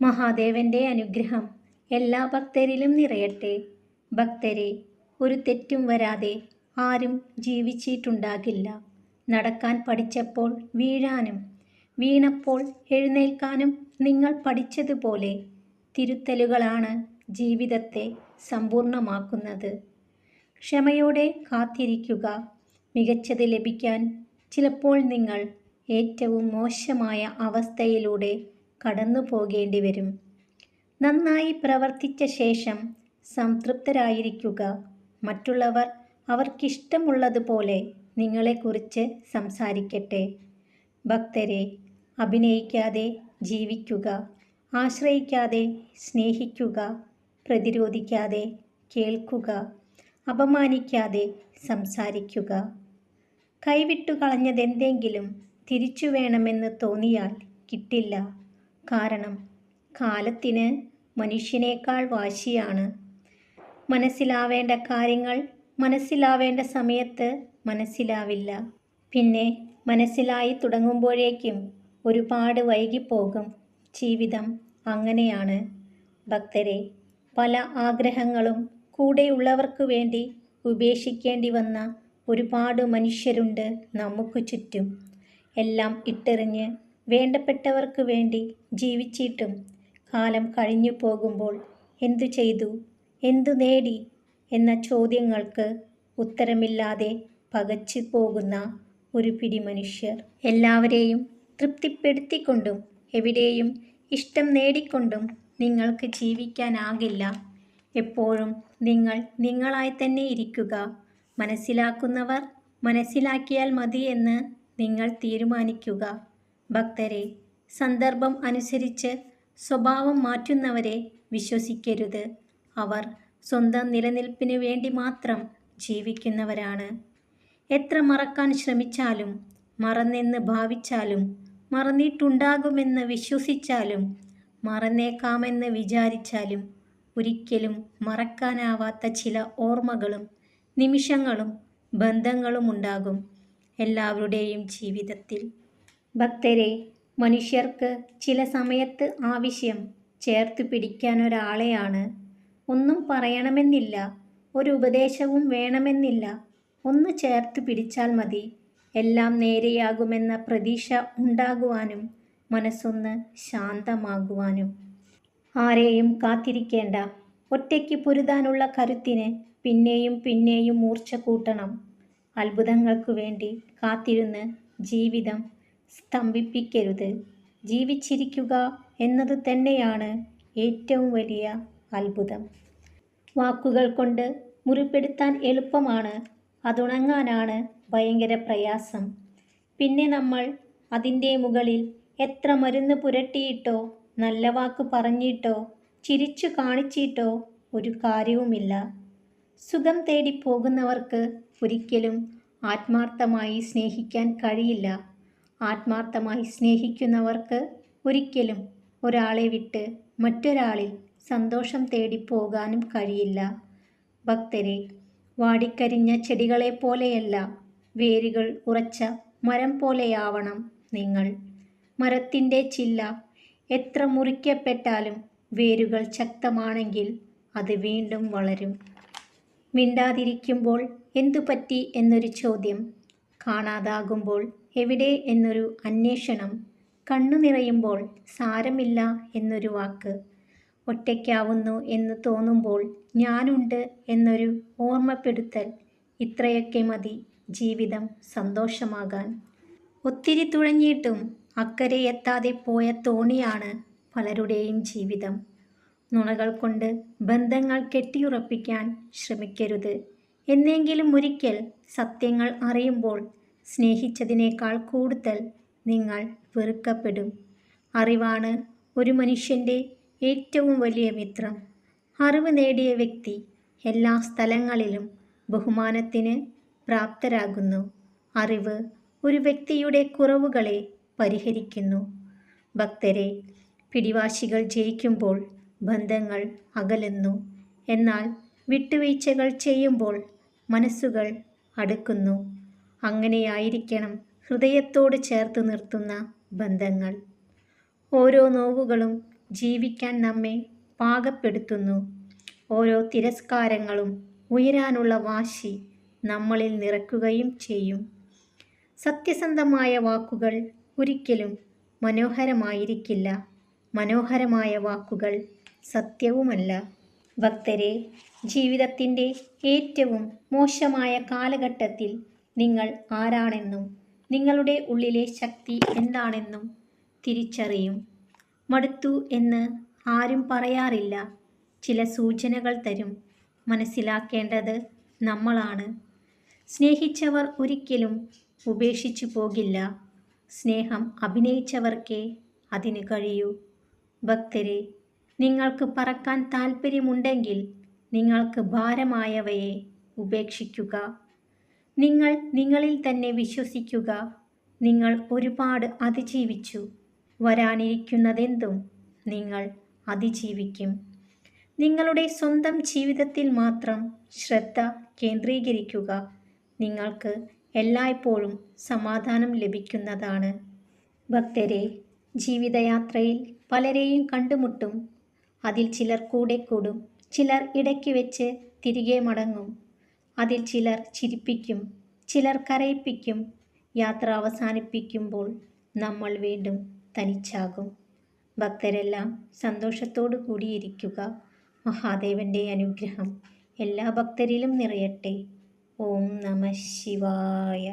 മഹാദേവന്റെ അനുഗ്രഹം എല്ലാ ഭക്തരിലും നിറയട്ടെ. ഭക്തരെ ഒരു തെറ്റും വരാതെ ആരും ജീവിച്ചിട്ടുണ്ടാകില്ല. നടക്കാൻ പഠിച്ചപ്പോൾ വീഴാനും വീണപ്പോൾ എഴുന്നേൽക്കാനും നിങ്ങൾ പഠിച്ചതുപോലെ തിരുത്തലുകളാണ് ജീവിതത്തെ സമ്പൂർണമാക്കുന്നത്. ക്ഷമയോടെ കാത്തിരിക്കുക. മികച്ചത് ലഭിക്കാൻ ചിലപ്പോൾ നിങ്ങൾ ഏറ്റവും മോശമായ അവസ്ഥയിലൂടെ കടന്നു പോകേണ്ടി വരും. നന്നായി പ്രവർത്തിച്ച ശേഷം സംതൃപ്തരായിരിക്കുക. മറ്റുള്ളവർ അവർക്കിഷ്ടമുള്ളതുപോലെ നിങ്ങളെക്കുറിച്ച് സംസാരിക്കട്ടെ. ഭക്തരെ അഭിനയിക്കാതെ ജീവിക്കുക. ആശ്രയിക്കാതെ സ്നേഹിക്കുക. പ്രതിരോധിക്കാതെ കേൾക്കുക. അപമാനിക്കാതെ സംസാരിക്കുക. കൈവിട്ടു കളഞ്ഞതെന്തെങ്കിലും തിരിച്ചു വേണമെന്ന് തോന്നിയാൽ കിട്ടില്ല. കാരണം കാലത്തിന് മനുഷ്യനേക്കാൾ വാശിയാണ്. മനസ്സിലാവേണ്ട കാര്യങ്ങൾ മനസ്സിലാവേണ്ട സമയത്ത് മനസ്സിലാവില്ല. പിന്നെ മനസ്സിലായി തുടങ്ങുമ്പോഴേക്കും ഒരുപാട് വൈകിപ്പോകും. ജീവിതം അങ്ങനെയാണ്. ഭക്തരെ പല ആഗ്രഹങ്ങളും കൂടെയുള്ളവർക്കു വേണ്ടി ഉപേക്ഷിക്കേണ്ടി വന്ന ഒരുപാട് മനുഷ്യരുണ്ട് നമുക്ക് ചുറ്റും. എല്ലാം ഇട്ടെറിഞ്ഞ് വേണ്ടപ്പെട്ടവർക്ക് വേണ്ടി ജീവിച്ചിട്ടും കാലം കഴിഞ്ഞു പോകുമ്പോൾ എന്തു ചെയ്തു? എന്തു നേടി? എന്ന ചോദ്യങ്ങൾക്ക് ഉത്തരമില്ലാതെ പകച്ചു പോകുന്ന ഒരു പിടി മനുഷ്യർ. എല്ലാവരെയും തൃപ്തിപ്പെടുത്തിക്കൊണ്ടും എവിടെയും ഇഷ്ടം നേടിക്കൊണ്ടും നിങ്ങൾക്ക് ജീവിക്കാനാകില്ല. എപ്പോഴും നിങ്ങൾ നിങ്ങളായി തന്നെ ഇരിക്കുക. മനസ്സിലാക്കുന്നവർ മനസ്സിലാക്കിയാൽ മതി എന്ന് നിങ്ങൾ തീരുമാനിക്കുക. ഭക്തരെ സന്ദർഭം അനുസരിച്ച് സ്വഭാവം മാറ്റുന്നവരെ വിശ്വസിക്കരുത്. അവർ സ്വന്തം നിലനിൽപ്പിന് വേണ്ടി മാത്രം ജീവിക്കുന്നവരാണ്. എത്ര മറക്കാൻ ശ്രമിച്ചാലും മറന്നെന്ന് ഭാവിച്ചാലും മറന്നിട്ടുണ്ടാകുമെന്ന് വിശ്വസിച്ചാലും മറന്നേക്കാമെന്ന് വിചാരിച്ചാലും ഒരിക്കലും മറക്കാനാവാത്ത ചില ഓർമ്മകളും നിമിഷങ്ങളും ബന്ധങ്ങളും ഉണ്ടാകും എല്ലാവരുടെയും ജീവിതത്തിൽ. ഭക്തരെ മനുഷ്യർക്ക് ചില സമയത്ത് ആവശ്യം ചേർത്ത് പിടിക്കാൻ ഒരാളെയാണ് ഒന്നും പറയണമെന്നില്ല ഒരു ഉപദേശവും വേണമെന്നില്ല. ഒന്ന് ചേർത്ത് പിടിച്ചാൽ മതി. എല്ലാം നേരെയാകുമെന്ന പ്രതീക്ഷ ഉണ്ടാകുവാനും മനസ്സൊന്ന് ശാന്തമാകുവാനും. ആരെയും കാത്തിരിക്കേണ്ട. ഒറ്റയ്ക്ക് പൊരുതാനുള്ള കരുത്തിന് പിന്നെയും പിന്നെയും മൂർച്ച കൂട്ടണം. അത്ഭുതങ്ങൾക്കു വേണ്ടി കാത്തിരുന്ന് ജീവിതം സ്തംഭിപ്പിക്കരുത്. ജീവിച്ചിരിക്കുക എന്നത് തന്നെയാണ് ഏറ്റവും വലിയ അത്ഭുതം. വാക്കുകൾ കൊണ്ട് മുറിപ്പെടുത്താൻ എളുപ്പമാണ്. അതുണങ്ങാനാണ് ഭയങ്കര പ്രയാസം. പിന്നെ നമ്മൾ അതിന്റെ മുകളിൽ എത്ര മരുന്ന് പുരട്ടിയിട്ടോ നല്ല വാക്ക് പറഞ്ഞിട്ടോ ചിരിച്ചു കാണിച്ചിട്ടോ ഒരു കാര്യവുമില്ല. സുഖം തേടി പോകുന്നവർക്ക് ഒരിക്കലും ആത്മാർത്ഥമായി സ്നേഹിക്കാൻ കഴിയില്ല. ആത്മാർത്ഥമായി സ്നേഹിക്കുന്നവർക്ക് ഒരിക്കലും ഒരാളെ വിട്ട് മറ്റൊരാളിൽ സന്തോഷം തേടി പോകാനും കഴിയില്ല. ഭക്തരെ വാടിക്കരിഞ്ഞ ചെടികളെ പോലെയല്ല വേരുകൾ ഉറച്ച മരം പോലെയാവണം നിങ്ങൾ. മരത്തിന്റെ ചില്ല എത്ര മുറിക്കപ്പെട്ടാലും വേരുകൾ ശക്തമാണെങ്കിൽ അത് വീണ്ടും വളരും. മിണ്ടാതിരിക്കുമ്പോൾ എന്തു പറ്റി എന്നൊരു ചോദ്യം കാണാതാകുമ്പോൾ എവിടെ എന്നൊരു അന്വേഷണം കണ്ണു നിറയുമ്പോൾ സാരമില്ല എന്നൊരു വാക്ക്. ഒറ്റയ്ക്കാവുന്നു എന്ന് തോന്നുമ്പോൾ ഞാനുണ്ട് എന്നൊരു ഓർമ്മപ്പെടുത്തൽ. ഇത്രയൊക്കെ മതി ജീവിതം സന്തോഷമാകാൻ. ഒത്തിരി തുഴഞ്ഞിട്ടും അക്കരെ എത്താതെ പോയ തോണിയാണ് പലരുടെയും ജീവിതം. നുണകൾ കൊണ്ട് ബന്ധങ്ങൾ കെട്ടിയുറപ്പിക്കാൻ ശ്രമിക്കരുത്. എന്നെങ്കിലും ഒരിക്കൽ സത്യങ്ങൾ അറിയുമ്പോൾ സ്നേഹിച്ചതിനേക്കാൾ കൂടുതൽ നിങ്ങൾ വെറുക്കപ്പെടും. അറിവാണ് ഒരു മനുഷ്യന്റെ ഏറ്റവും വലിയ മിത്രം. അറിവ് നേടിയ വ്യക്തി എല്ലാ സ്ഥലങ്ങളിലും ബഹുമാനത്തിന് പ്രാപ്തരാകുന്നു. അറിവ് ഒരു വ്യക്തിയുടെ കുറവുകളെ പരിഹരിക്കുന്നു. ഭക്തരെ പിടിവാശികൾ ജയിക്കുമ്പോൾ ബന്ധങ്ങൾ അകലുന്നു. എന്നാൽ വിട്ടുവീഴ്ചകൾ ചെയ്യുമ്പോൾ മനസ്സുകൾ അടുക്കുന്നു. അങ്ങനെയായിരിക്കണം ഹൃദയത്തോട് ചേർത്ത് നിർത്തുന്ന ബന്ധങ്ങൾ. ഓരോ നോവുകളും ജീവിക്കാൻ നമ്മെ പാകപ്പെടുത്തുന്നു. ഓരോ തിരസ്കാരങ്ങളും ഉയരാനുള്ള വാശി നമ്മളിൽ നിറക്കുകയും ചെയ്യും. സത്യസന്ധമായ വാക്കുകൾ ഒരിക്കലും മനോഹരമായിരിക്കില്ല. മനോഹരമായ വാക്കുകൾ സത്യവുമല്ല. ഭക്തരെ ജീവിതത്തിന്റെ ഏറ്റവും മോശമായ കാലഘട്ടത്തിൽ നിങ്ങൾ ആരാണെന്നും നിങ്ങളുടെ ഉള്ളിലെ ശക്തി എന്താണെന്നും തിരിച്ചറിയും. മടുത്തു എന്ന് ആരും പറയാറില്ല. ചില സൂചനകൾ തരും. മനസ്സിലാക്കേണ്ടത് നമ്മളാണ്. സ്നേഹിച്ചവർ ഒരിക്കലും ഉപേക്ഷിച്ചു പോകില്ല. സ്നേഹം അഭിനയിച്ചവർക്കേ അതിന് കഴിയൂ. ഭക്തരെ നിങ്ങൾക്ക് പറക്കാൻ താൽപ്പര്യമുണ്ടെങ്കിൽ നിങ്ങൾക്ക് ഭാരമായവയെ ഉപേക്ഷിക്കുക. നിങ്ങൾ നിങ്ങളിൽ തന്നെ വിശ്വസിക്കുക. നിങ്ങൾ ഒരുപാട് അതിജീവിച്ചു. വരാനിരിക്കുന്നതെന്തും നിങ്ങൾ അതിജീവിക്കും. നിങ്ങളുടെ സ്വന്തം ജീവിതത്തിൽ മാത്രം ശ്രദ്ധ കേന്ദ്രീകരിക്കുക. നിങ്ങൾക്ക് എല്ലായ്പ്പോഴും സമാധാനം ലഭിക്കുന്നതാണ്. ഭക്തരെ ജീവിതയാത്രയിൽ പലരെയും കണ്ടുമുട്ടും. അതിൽ ചിലർ കൂടെ കൂടും ചിലർ ഇടയ്ക്ക് വെച്ച് തിരികെ മടങ്ങും. അതിൽ ചിലർ ചിരിപ്പിക്കും ചിലർ കരയിപ്പിക്കും. യാത്ര അവസാനിപ്പിക്കുമ്പോൾ നമ്മൾ വീണ്ടും തനിച്ചാകും. ഭക്തരെല്ലാം സന്തോഷത്തോടു കൂടിയിരിക്കുക. മഹാദേവന്റെ അനുഗ്രഹം എല്ലാ ഭക്തരിലും നിറയട്ടെ. ഓം നമ ശിവായ.